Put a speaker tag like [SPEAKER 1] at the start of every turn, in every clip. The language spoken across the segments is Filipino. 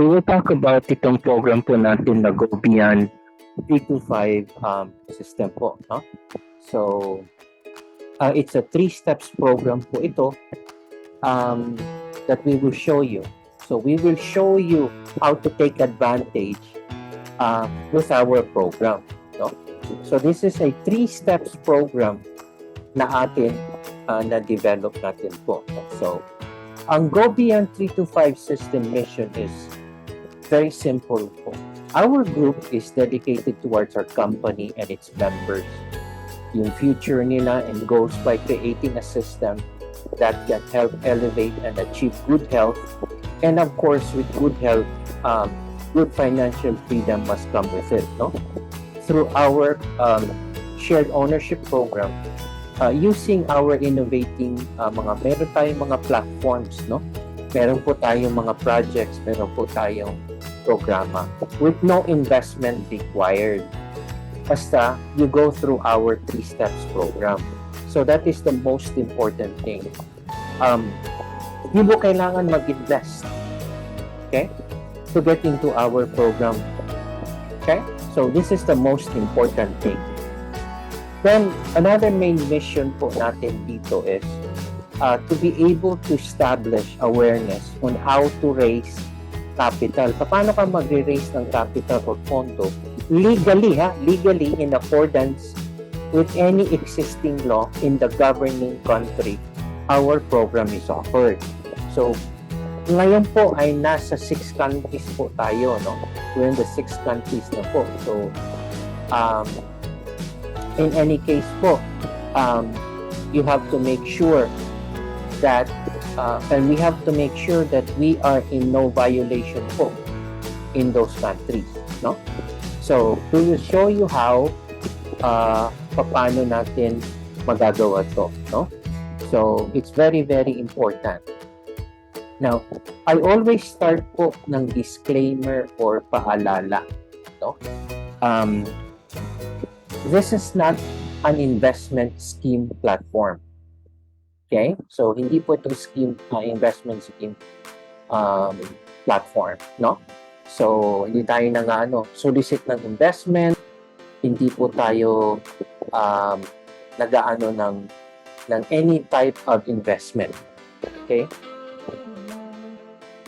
[SPEAKER 1] we will talk about itong program po natin na Go Beyond 325 um, system po. No? So, uh, it's a three steps program po ito um, that we will show you. So, we will show you how to take advantage uh, with our program. No? So, this is a three steps program na atin uh, na-develop natin po. So, ang Go Beyond 325 system mission is very simple po. Our group is dedicated towards our company and its members. Yung future nila and goals by creating a system that can help elevate and achieve good health. And of course, with good health, um, good financial freedom must come with it. No? Through our um, shared ownership program, uh, using our innovating uh, mga meron tayong mga platforms, no? Meron po tayong mga projects, meron po tayong programa with no investment required. Basta you go through our three steps program. So that is the most important thing. Um, hindi mo kailangan mag-invest. Okay? To get into our program. Okay? So this is the most important thing. Then, another main mission po natin dito is uh, to be able to establish awareness on how to raise capital. Paano ka magre-raise ng capital or pondo? Legally, ha? Legally, in accordance with any existing law in the governing country, our program is offered. So, ngayon po ay nasa six countries po tayo, no? We're in the six countries na po. So, um, in any case po, um, you have to make sure that uh, and we have to make sure that we are in no violation po in those countries, no? So, we will show you how uh, paano natin magagawa to, no? So, it's very, very important. Now, I always start po ng disclaimer or paalala, no? Um, this is not an investment scheme platform. Okay? So, hindi po ito scheme, uh, investment scheme um, platform, no? So, hindi tayo nang ano, solicit ng investment, hindi po tayo um, nag-ano ng, ng any type of investment. Okay?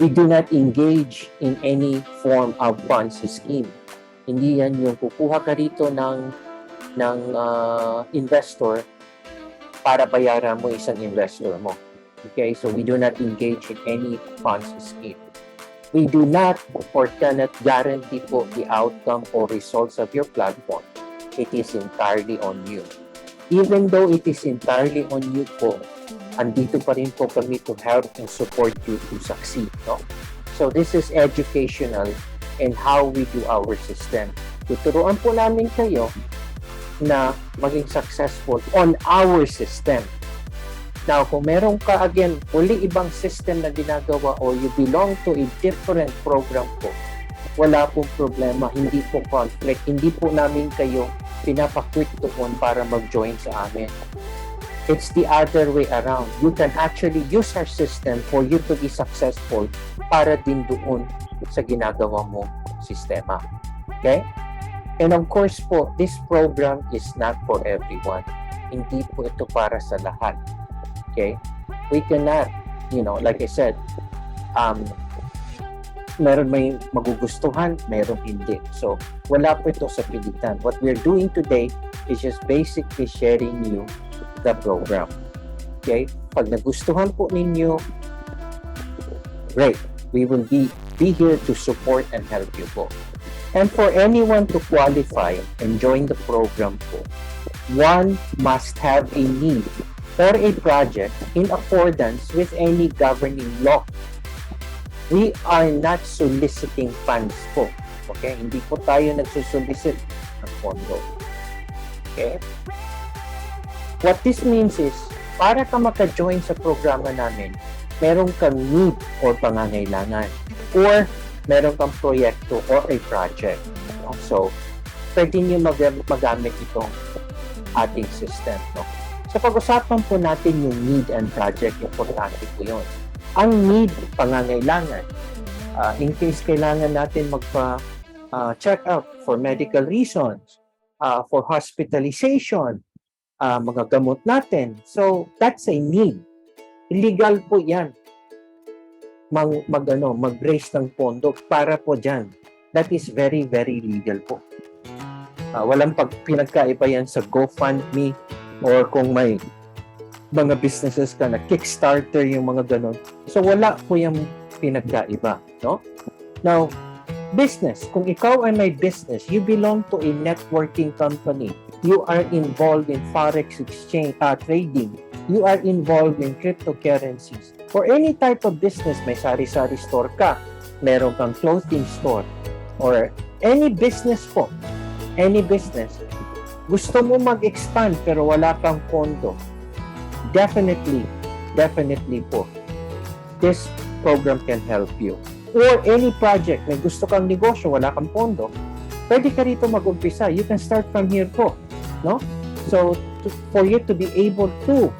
[SPEAKER 1] We do not engage in any form of Ponzi scheme. Hindi yan yung kukuha ka rito ng ng uh, investor para bayaran mo isang investor mo. Okay, so we do not engage in any Ponzi scheme. We do not or cannot guarantee po the outcome or results of your platform. It is entirely on you. Even though it is entirely on you po, andito pa rin po kami to help and support you to succeed. No? So this is educational and how we do our system. Tuturuan po namin kayo na maging successful on our system. Now, kung meron ka again, uli ibang system na ginagawa or you belong to a different program po, wala pong problema, hindi po conflict, hindi po namin kayo pinapakwit doon para mag-join sa amin. It's the other way around. You can actually use our system for you to be successful para din doon sa ginagawa mo sistema. Okay? And of course po, this program is not for everyone. Hindi po ito para sa lahat. Okay? We cannot, you know, like I said, um, meron may magugustuhan, meron hindi. So, wala po ito sa pilitan. What we're doing today is just basically sharing you the program. Okay? Pag nagustuhan po ninyo, great. We will be, be here to support and help you po. And for anyone to qualify and join the program po, one must have a need or a project in accordance with any governing law. We are not soliciting funds po. Okay? Hindi po tayo nagsusolicit ng pondo. Okay? What this means is, para ka maka-join sa programa namin, meron kang need or pangangailangan or meron kang proyekto or a project. No? So, pwede niyo mag- magamit itong ating system. No? So, pag-usapan po natin yung need and project, importante po yun. Ang need, pangangailangan. Ah, in case kailangan natin magpa ah, check out for medical reasons, ah, for hospitalization, ah, mga natin. So, that's a need. Illegal po yan. Mag, mag, ano, mag-raise ng pondo para po dyan. That is very, very legal po. Ah, walang pag pinagkaiba yan sa GoFundMe or kung may mga businesses ka na Kickstarter yung mga ganon. So wala po yung pinagkaiba, no? Now, business, kung ikaw ay may business, you belong to a networking company. You are involved in forex exchange, uh, trading. You are involved in cryptocurrencies. For any type of business, may sari-sari store ka, meron kang clothing store, or any business po, any business, gusto mo mag-expand pero wala kang pondo, definitely, definitely po, this program can help you. Or any project, may gusto kang negosyo, wala kang pondo, pwede ka rito mag-umpisa. You can start from here po. No? So, to, for you to be able to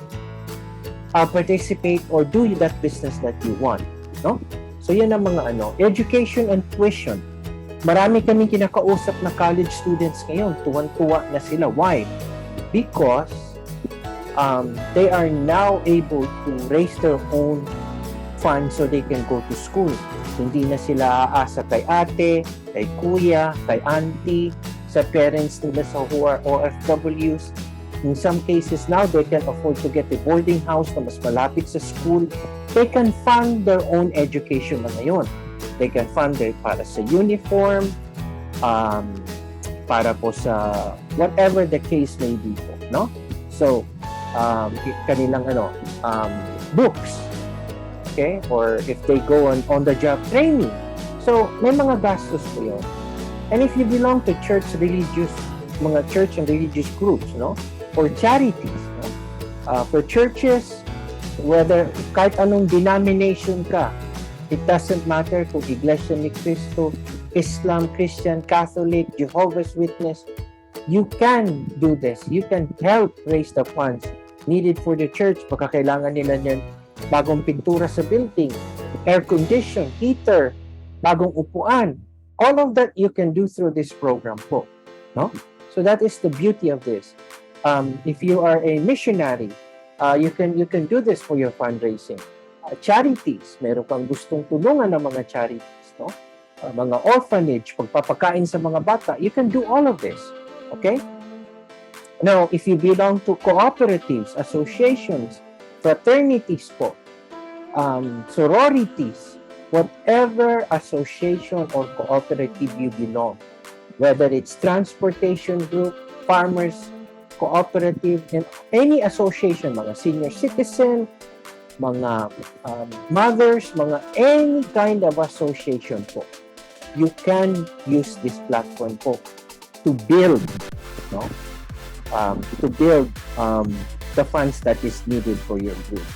[SPEAKER 1] uh, participate or do that business that you want. No? So, yan ang mga ano. Education and tuition. Marami kaming kinakausap na college students ngayon. Tuwan-tuwa na sila. Why? Because um, they are now able to raise their own funds so they can go to school. Hindi na sila aasa kay ate, kay kuya, kay auntie, sa parents nila sa who are OFWs. In some cases now, they can afford to get a boarding house na mas malapit sa school. They can fund their own education na ngayon. They can fund their para sa uniform, um, para po sa whatever the case may be po, no? So, um, kanilang ano, um, books, okay? Or if they go on on-the-job training. So, may mga gastos po yun. And if you belong to church religious, mga church and religious groups, no? Or charities, no? Uh, for churches, whether kahit anong denomination ka, it doesn't matter kung Iglesia ni Cristo, Islam, Christian, Catholic, Jehovah's Witness, you can do this. You can help raise the funds needed for the church. Baka kailangan nila niyan bagong pintura sa building, air condition, heater, bagong upuan. All of that you can do through this program po. No? So that is the beauty of this. Um, if you are a missionary, uh, you can you can do this for your fundraising. Uh, charities, meron kang gustong tulungan ng mga charities, no? Uh, mga orphanage, pagpapakain sa mga bata, you can do all of this. Okay? Now, if you belong to cooperatives, associations, fraternities po, um, sororities, whatever association or cooperative you belong, whether it's transportation group, farmers, cooperative, and any association, mga senior citizen, mga um, mothers, mga any kind of association po, you can use this platform po to build, no? Um, to build um, the funds that is needed for your group.